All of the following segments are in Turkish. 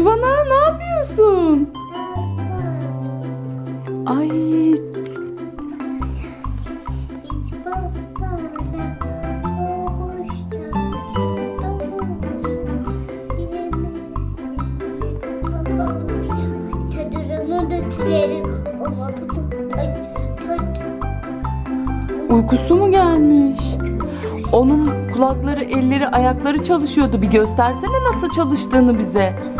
Tuvana ne yapıyorsun? Ay uykusu mu gelmiş? Onun kulakları, elleri, ayakları çalışıyordu. Bir göstersene nasıl çalıştığını bize.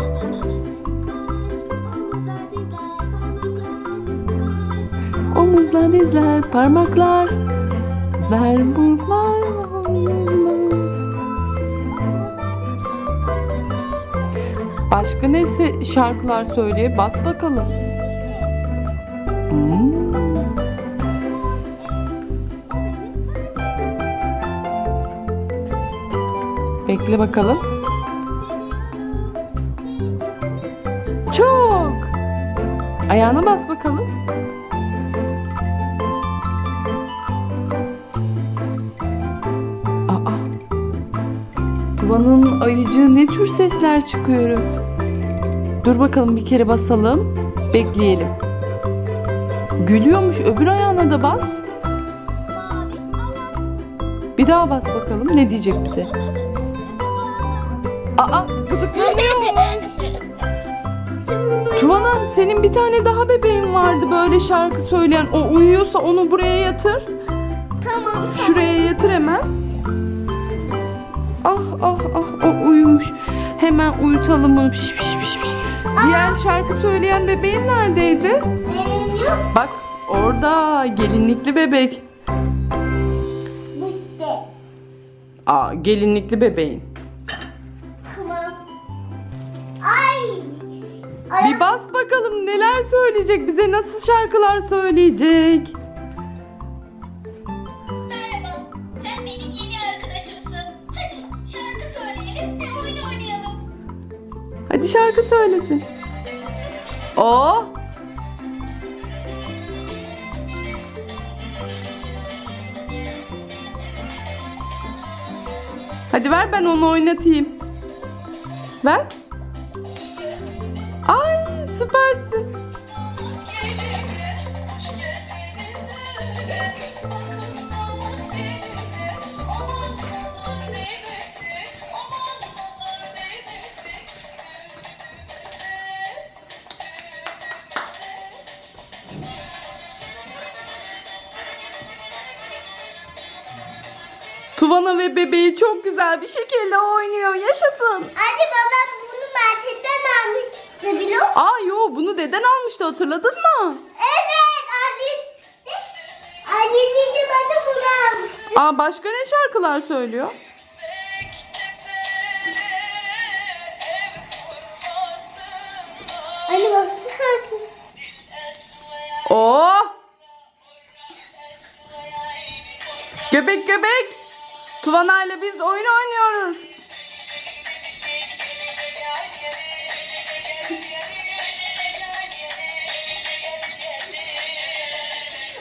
Omuzlar, dizler, parmaklar, verburlar. Başka neyse şarkılar söyleye bas bakalım. Hmm. Bekle bakalım. Çok. Ayağına bas bakalım. Tuvanın ayıcığı ne tür sesler çıkıyor? Dur bakalım bir kere basalım. Bekleyelim. Gülüyormuş. Öbür ayağına da bas. Bir daha bas bakalım. Ne diyecek bize? Aa, gıdıklanıyormuş. Tuvana senin bir tane daha bebeğin vardı böyle şarkı söyleyen. O uyuyorsa onu buraya yatır. Tamam. Şuraya yatır hemen. Ah ah ah o uyumuş. Hemen uyutalım onu. Piş, piş, piş, piş. Diğer şarkı söyleyen bebeğin neredeydi? Yok Bak orada gelinlikli bebek. işte. Aa gelinlikli bebeğin. Tamam. Ay. Bir bas bakalım neler söyleyecek bize nasıl şarkılar söyleyecek. Hadi şarkı söylesin. O Hadi ver ben onu oynatayım. Ver. Ay süpersin. Tuvana ve bebeği çok güzel bir şekilde oynuyor. Yaşasın. Anne babam bunu marketten almıştı biliyor musun? Aa yo bunu deden almıştı hatırladın mı? Evet anne. Anneliği de bana bunu almıştı. Aa başka ne şarkılar söylüyor? Anne bastı sanki. Oh! Göbek göbek. Tuvana ile biz oyun oynuyoruz.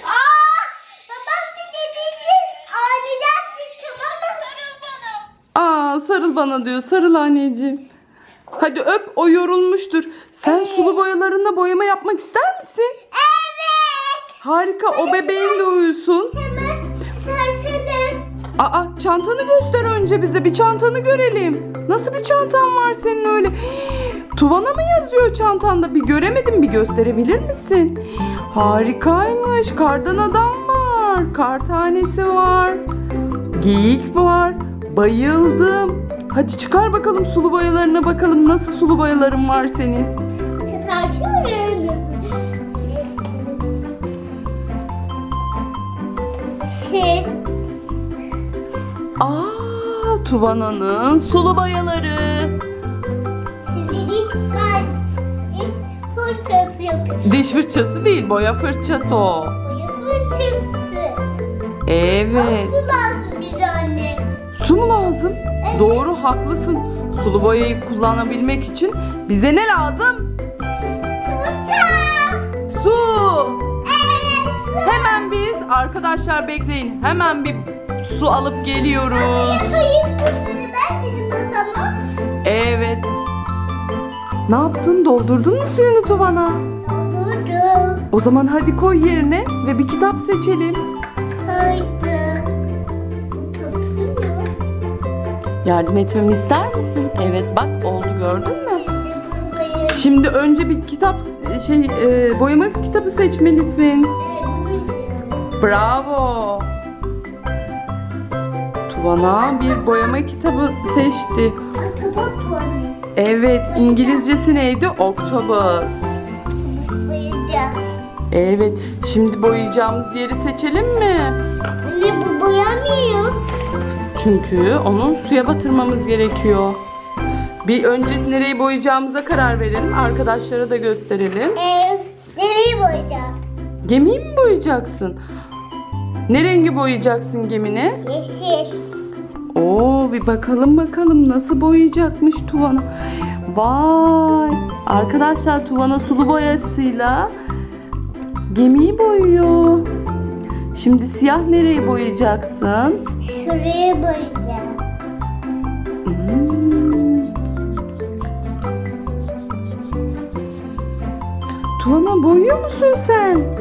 Aa! Babam da dediydi. Oynayacağız biz tamam mı? Aa sarıl bana diyor. Sarıl anneciğim. Hadi öp o yorulmuştur. Sen sulu boyalarında boyama yapmak ister misin? Evet. Harika o bebeğin de uyusun. Serpelim. Aa çantanı göster önce bize bir çantanı görelim. Nasıl bir çantan var senin öyle? Tuvana mı yazıyor çantanda? Bir göremedim bir gösterebilir misin? Harikaymış. Kardan adam var. Kar tanesi var. Geyik var. Bayıldım. Hadi çıkar bakalım sulu boyalarına bakalım nasıl sulu boyaların var senin. Çıkartıyorum. Şey, Aa, Tuvana'nın sulu ben fırçası yapıyorum. Diş fırçası değil, boya fırçası o. Boya fırçası. Evet. Su lazım bize anne. Su mu lazım? Evet. Doğru haklısın. Sulu boyayı kullanabilmek için bize ne lazım? Fırça. Su. Evet su. Hemen biz arkadaşlar bekleyin. Hemen bir su alıp geliyoruz. Evet. Ne yaptın? Doldurdun mu suyunu Tuvan'a? Doldurdum. O zaman hadi koy yerine ve bir kitap seçelim. Haydi. Yardım etmemi ister misin? Evet bak oldu gördün mü? Şimdi önce bir kitap şey e, boyama kitabı seçmelisin. Bravo. Tuvana bir boyama kitabı seçti. Atabak bu. Evet, İngilizcesi neydi? Octopus. Boyayacağım. Evet, şimdi boyayacağımız yeri seçelim mi? Anne bu boyamıyor. Çünkü onu suya batırmamız gerekiyor. Bir önce nereyi boyayacağımıza karar verelim. Arkadaşlara da gösterelim. Ee, nereyi boyayacağım? Gemiyi mi boyayacaksın? Ne rengi boyayacaksın gemini? Yeşil. Oo bir bakalım bakalım nasıl boyayacakmış Tuvana. Vay! Arkadaşlar Tuvana sulu boyasıyla gemiyi boyuyor. Şimdi siyah nereyi boyayacaksın? Şuraya boyayacağım. Hmm. Tuvana boyuyor musun sen?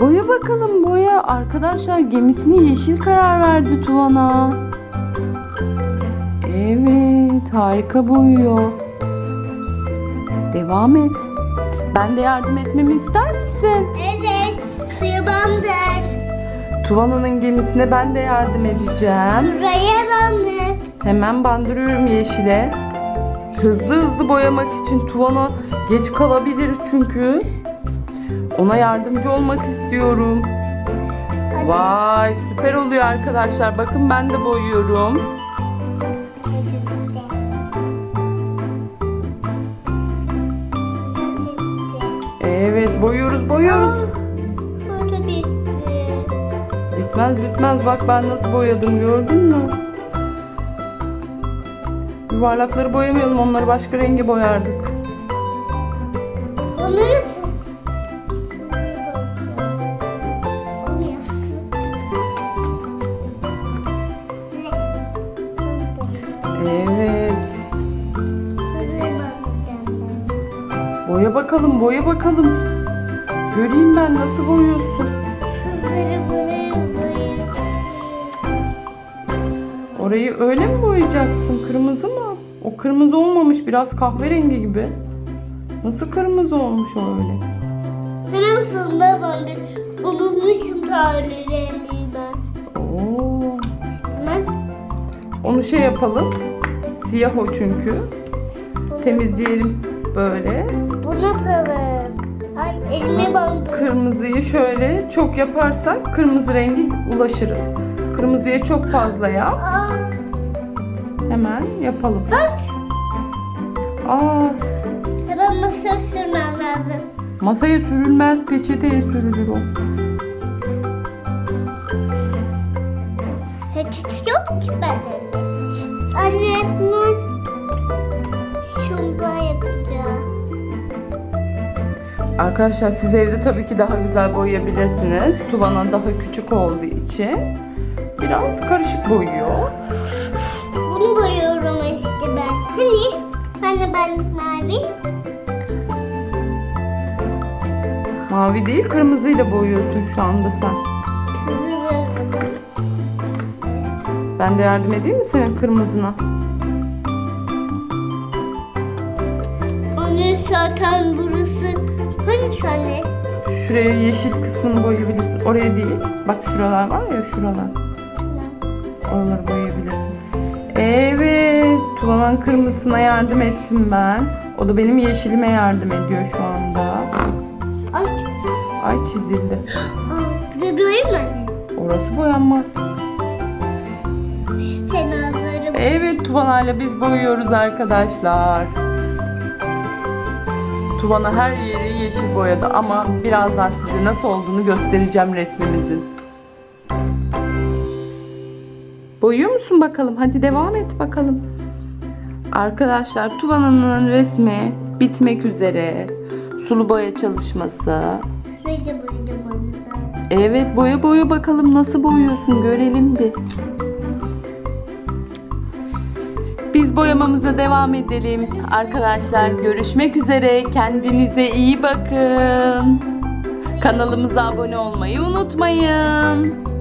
Boya bakalım boya. Arkadaşlar gemisini yeşil karar verdi Tuvana. Evet harika boyuyor. Devam et. Ben de yardım etmemi ister misin? Evet. Suya bandır. Tuvana'nın gemisine ben de yardım edeceğim. Buraya bandır. Hemen bandırıyorum yeşile. Hızlı hızlı boyamak için Tuvana geç kalabilir çünkü. Ona yardımcı olmak istiyorum. Vay süper oluyor arkadaşlar. Bakın ben de boyuyorum. Evet boyuyoruz boyuyoruz. Bitmez bitmez bak ben nasıl boyadım gördün mü? Yuvarlakları boyamayalım onları başka rengi boyardık. Bakalım boya bakalım. Göreyim ben nasıl boyuyorsun. Kızları buraya boyayacağım. Orayı öyle mi boyayacaksın? Kırmızı mı? O kırmızı olmamış biraz kahverengi gibi. Nasıl kırmızı olmuş o öyle? Ben aslında bandır. Unutmuşum tarihlerini ben. Oo. Hemen Onu şey yapalım. Siyah o çünkü. Temizleyelim böyle. bunu yapalım. Ay elime bandı. Kırmızıyı şöyle çok yaparsak kırmızı rengi ulaşırız. Kırmızıya çok fazla yap. Aa, Hemen yapalım. bak. Aa, Hemen masaya sürmem lazım. masaya sürülmez, peçeteye sürülür o. Hiç yok ki bende. Anne bunu Arkadaşlar siz evde tabii ki daha güzel boyayabilirsiniz. Tuvana daha küçük olduğu için biraz karışık boyuyor. Bunu boyuyorum işte ben. Hani? Hani ben mavi? Mavi değil, kırmızıyla boyuyorsun şu anda sen. Ben de yardım edeyim mi senin kırmızına? Onun zaten burası. Hani anne? Şuraya yeşil kısmını boyayabilirsin. Oraya değil. Bak şuralar var ya şuralar. Oraları boyayabilirsin. Evet. Tuvana'nın kırmızısına yardım ettim ben. O da benim yeşilime yardım ediyor şu anda. Ay. Ay çizildi. Aa, bir boyayım mı anne? Orası boyanmaz. Şu kenarları Evet Tuvana'yla biz boyuyoruz arkadaşlar. Tuvana her yeri yeşil boyadı ama birazdan size nasıl olduğunu göstereceğim resmimizin. Boyuyor musun bakalım? Hadi devam et bakalım. Arkadaşlar Tuvana'nın resmi bitmek üzere. Sulu boya çalışması. Şurayı da boyadım. Evet boya boya bakalım nasıl boyuyorsun görelim bir. Biz boyamamıza devam edelim. Arkadaşlar görüşmek üzere. Kendinize iyi bakın. Kanalımıza abone olmayı unutmayın.